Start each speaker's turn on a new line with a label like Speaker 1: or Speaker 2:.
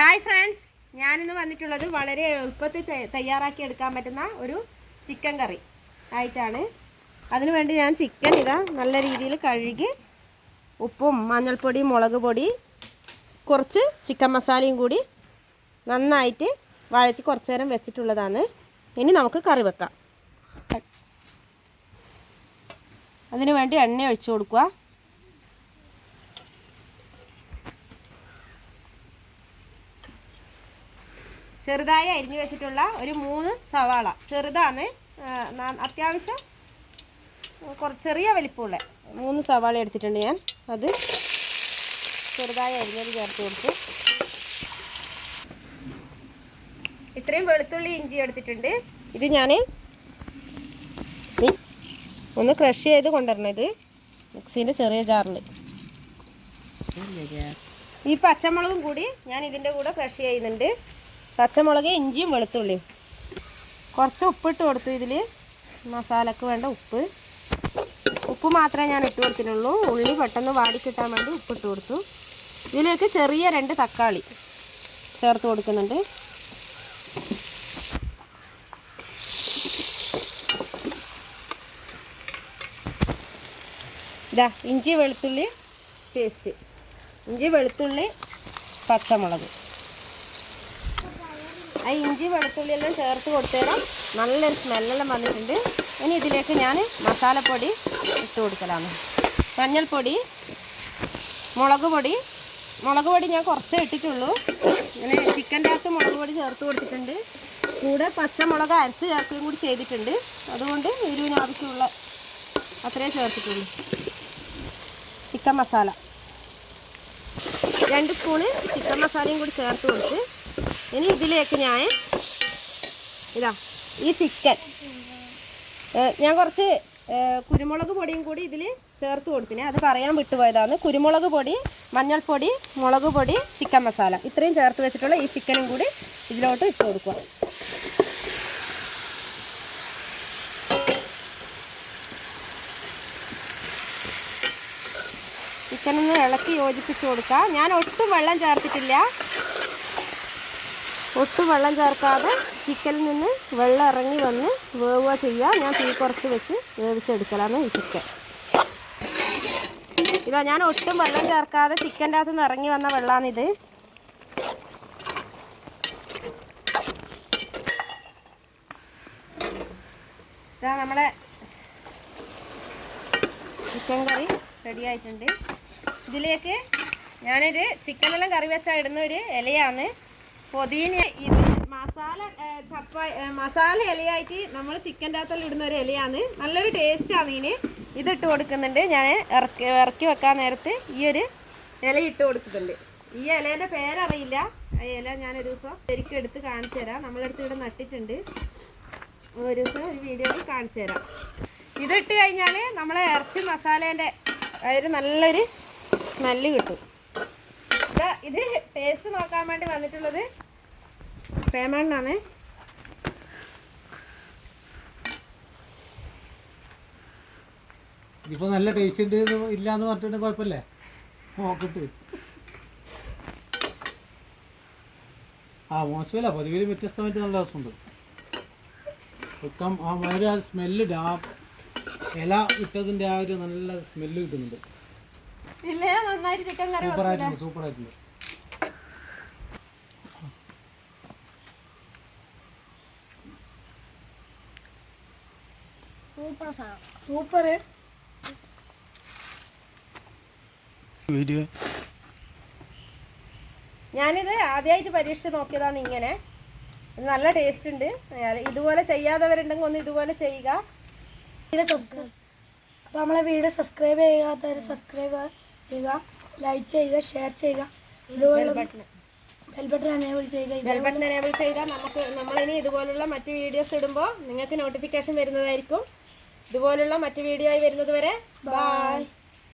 Speaker 1: Hi friends. ഞാനിന്ന് വന്നിട്ടുള്ളത് വളരെ എളുപ്പത്തിൽ തയ്യാറാക്കി എടുക്കാൻ പറ്റുന്ന ഒരു ചിക്കൻ കറി ആയിട്ടാണ്. അതിനുവേണ്ടി ഞാൻ ചിക്കൻ ഇതാ നല്ല രീതിയിൽ കഴുകി ഉപ്പും മഞ്ഞൾപ്പൊടി മുളക് പൊടി കുറച്ച് ചിക്കൻ മസാലയും കൂടി നന്നായിട്ട് വഴറ്റി കുറച്ച് നേരം വെച്ചിട്ടുള്ളതാണ്. ഇനി നമുക്ക് കറി വെക്കാം. അതിനു വേണ്ടി എണ്ണ ഒഴിച്ചു കൊടുക്കുക. ചെറുതായി അരിഞ്ഞു വെച്ചിട്ടുള്ള ഒരു മൂന്ന് സവാള. ചെറുതാണ്. അത്യാവശ്യം കുറച്ച് ചെറിയ വലിപ്പമുള്ള മൂന്ന് സവാള എടുത്തിട്ടുണ്ട് ഞാൻ. അത് ചെറുതായി അരിഞ്ഞത് ചേർത്ത് കൊടുത്തു. ഇത്രയും വെളുത്തുള്ളി ഇഞ്ചി എടുത്തിട്ടുണ്ട്. ഇത് ഞാൻ ഒന്ന് ക്രഷ് ചെയ്ത് കൊണ്ടുവരണം ഇത്. മിക്സീന്റെ ചെറിയ ജാറിൽ ഈ പച്ചമുളകും കൂടി ഞാൻ ഇതിന്റെ കൂടെ ക്രഷ് ചെയ്യുന്നുണ്ട്. പച്ചമുളക് ഇഞ്ചിയും വെളുത്തുള്ളിയും. കുറച്ച് ഉപ്പിട്ട് കൊടുത്തു ഇതിൽ മസാലക്ക് വേണ്ട ഉപ്പ്. ഉപ്പ് മാത്രമേ ഞാൻ ഇട്ട് കൊടുത്തിട്ടുള്ളൂ. ഉള്ളി പെട്ടെന്ന് വാടിക്കിട്ടാൻ വേണ്ടി ഉപ്പിട്ട് കൊടുത്തു. ഇതിലേക്ക് ചെറിയ രണ്ട് തക്കാളി ചേർത്ത് കൊടുക്കുന്നുണ്ട്. ഇതാ ഇഞ്ചി വെളുത്തുള്ളി പേസ്റ്റ്. ഇഞ്ചി വെളുത്തുള്ളി പച്ചമുളക്. ആ ഇഞ്ചി വെളുത്തുള്ളി എല്ലാം ചേർത്ത് കൊടുത്തേരം നല്ലൊരു സ്മെല്ലെല്ലാം വന്നിട്ടുണ്ട്. ഇനി ഇതിലേക്ക് ഞാൻ മസാലപ്പൊടി ഇട്ട് കൊടുക്കലാണ്. മഞ്ഞൾപ്പൊടി മുളക് പൊടി. മുളക് പൊടി ഞാൻ കുറച്ച് ഇട്ടിട്ടുള്ളൂ. ഇങ്ങനെ ചിക്കന്റെ അകത്ത് മുളക് പൊടി ചേർത്ത് കൊടുത്തിട്ടുണ്ട്. കൂടെ പച്ചമുളക് അരച്ച് ചേർക്കുകയും കൂടി ചെയ്തിട്ടുണ്ട്. അതുകൊണ്ട് എരിവിന് ആവശ്യമുള്ള ചേർത്തിട്ടുള്ളൂ. ചിക്കൻ മസാല രണ്ട് സ്പൂണ് ചിക്കൻ മസാലയും കൂടി ചേർത്ത് കൊടുത്ത് ഇനി ഇതിലേക്ക് ഞാൻ ഇതാ ഈ ചിക്കൻ ഞാൻ കുറച്ച് കുരുമുളക് പൊടിയും കൂടി ഇതിൽ ചേർത്ത് കൊടുത്തിനെ. അത് പറയാൻ വിട്ടുപോയതാണ്. കുരുമുളക് പൊടി മഞ്ഞൾപ്പൊടി മുളക് പൊടി ചിക്കൻ മസാല ഇത്രയും ചേർത്ത് വെച്ചിട്ടുള്ള ഈ ചിക്കനും കൂടി ഇതിലോട്ട് ഇട്ട് കൊടുക്കുക. ചിക്കനൊന്ന് ഇളക്കി യോജിപ്പിച്ച് കൊടുക്കുക. ഞാൻ ഒട്ടും വെള്ളം ചേർത്തിട്ടില്ല. ഒട്ടും വെള്ളം ചേർക്കാതെ ചിക്കനിൽ നിന്ന് വെള്ളം ഇറങ്ങി വന്ന് വേവുക ചെയ്യുക. ഞാൻ തീ കുറച്ച് വെച്ച് വേവിച്ചെടുക്കലാണ് ഈ ചിക്കൻ. ഇതാ ഞാൻ ഒട്ടും വെള്ളം ചേർക്കാതെ ചിക്കന്റെ അകത്ത് നിന്ന് ഇറങ്ങി വന്ന വെള്ളമാണിത് ഇതാ നമ്മുടെ ചിക്കൻ കറി റെഡി ആയിട്ടുണ്ട്. ഇതിലേക്ക് ഞാനൊരു ചിക്കനെല്ലാം കറി വെച്ചാൽ ഇടുന്ന ഒരു ഇലയാണ്. പൊതിന ഇത് മസാല ചപ്പ മസാല ഇലയായിട്ട് നമ്മൾ ചിക്കന്റെ അകത്തെല്ലാം ഇടുന്ന ഒരു ഇലയാണ്. നല്ലൊരു ടേസ്റ്റാണ് ഇതിന്. ഇതിട്ട് കൊടുക്കുന്നുണ്ട്. ഞാൻ ഇറക്കി ഇറക്കി വെക്കാൻ നേരത്ത് ഈ ഒരു ഇല ഇട്ട് കൊടുക്കുന്നുണ്ട് ഈ ഇലേന്റെ പേരറിയില്ല. ആ ഇല ഞാനൊരു ദിവസം ശരിക്കും എടുത്ത് കാണിച്ചു തരാം. നമ്മളെടുത്ത് ഇവിടെ നട്ടിട്ടുണ്ട്. ഒരു ദിവസം ഒരു വീഡിയോ കാണിച്ചു തരാം. ഇതിട്ട് കഴിഞ്ഞാൽ നമ്മളെ ഇറച്ചി മസാലേന്റെ ഒരു നല്ലൊരു സ്മെല്ല് കിട്ടും. ഇത് ടേസ്റ്റ് നോക്കാൻ വേണ്ടി വന്നിട്ടുള്ളത് പേമണ്ണാണ്.
Speaker 2: ഇപ്പൊ നല്ല ടേസ്റ്റ് ഉണ്ട് എന്ന് ഇല്ലാന്ന് പറഞ്ഞിട്ട് കുഴപ്പമില്ലേ. നോക്കിട്ട്. ആ മോശമില്ല. പൊതുവിൽ വ്യത്യസ്തമായിട്ട് നല്ല രസമുണ്ട് വെക്കാം ആ വളരെ ആ സ്മെല്ല് ആ ഇല ഇട്ടതിന്റെ ആ ഒരു നല്ല സ്മെല്ല് കിട്ടുന്നുണ്ട്. സൂപ്പറായിട്ടുണ്ട് സൂപ്പറായിട്ടുണ്ട്
Speaker 3: സൂപ്പർ
Speaker 2: വീഡിയോ
Speaker 1: ഞാനിത് ആദ്യമായിട്ട് പരീക്ഷിച്ച് നോക്കിയതാണ് ഇങ്ങനെ. ഇത് നല്ല ടേസ്റ്റ് ഉണ്ട്. ഇതുപോലെ ചെയ്യാത്തവരുണ്ടെങ്കിൽ ഒന്ന് ഇതുപോലെ ചെയ്യുക.
Speaker 3: വീഡിയോ സബ്സ്ക്രൈബ് അപ്പോൾ നമ്മളെ വീഡിയോ സബ്സ്ക്രൈബ് ചെയ്യാത്തവർ സബ്സ്ക്രൈബ് ചെയ്യുക ലൈക്ക് ചെയ്യുക ഷെയർ ചെയ്യുക. ഇതുപോലെ ബെൽ ബട്ടൺ എനേബിൾ ചെയ്യുക. ഇത്
Speaker 1: ബെൽ ബട്ടൺ എനേബിൾ ചെയ്താൽ നമുക്ക് നമ്മളിനി ഇതുപോലുള്ള മറ്റു വീഡിയോസ് ഇടുമ്പോൾ നിങ്ങൾക്ക് നോട്ടിഫിക്കേഷൻ വരുന്നതായിരിക്കും. ഇതുപോലുള്ള മറ്റു വീഡിയോ ആയി വരുന്നത് വരെ ബൈ